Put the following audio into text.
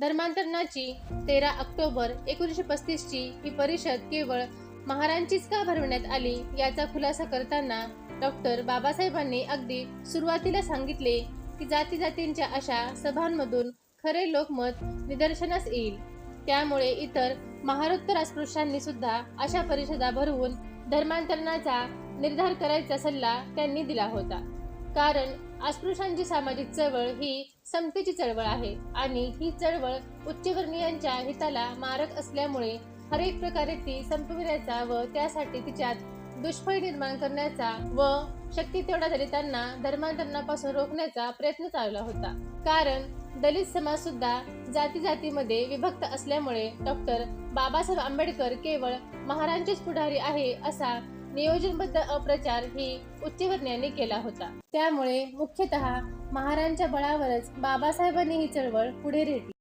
धर्मांतरणाची तेरा ऑक्टोबर एकोणीसशे पस्तीसची ही परिषद केवळ महारांचीच का भरवण्यात आली याचा खुलासा करताना डॉक्टर बाबासाहेबांनी अगदी सुरुवातीला सांगितले की जाती जातींच्या अशा सभांमधून खरे लोकमत निदर्शनास येईल. त्यामुळे इतर महारोत्तर अस्पृश्यांनी सुद्धा अशा परिषदा भरवून धर्मांतरणाचा निर्धार करायचा सल्ला त्यांनी दिला होता. कारण अस्पृश्यांची सामाजिक चळवळ ही समतेची चळवळ आहे आणि ही चळवळ उच्चवर्णीयांच्या हिताला मारक असल्यामुळे हरेक प्रकारे ती संपविण्याचा व त्यासाठी तिच्यात दुष्फळ निर्माण करण्याचा व शक्ती तेवढा दलितांना धर्मांतरणापासून रोखण्याचा प्रयत्न चालला होता. कारण दलित समाज सुद्धा जाती जातीमध्ये विभक्त असल्यामुळे डॉक्टर बाबासाहेब आंबेडकर केवळ महारांचेच पुढारी आहे असा नियोजनबद्ध अप्रचार ही उच्चवर्ण्याने केला होता. त्यामुळे मुख्यतः महारांच्या बळावरच बाबासाहेबांनी ही चळवळ पुढे रेटली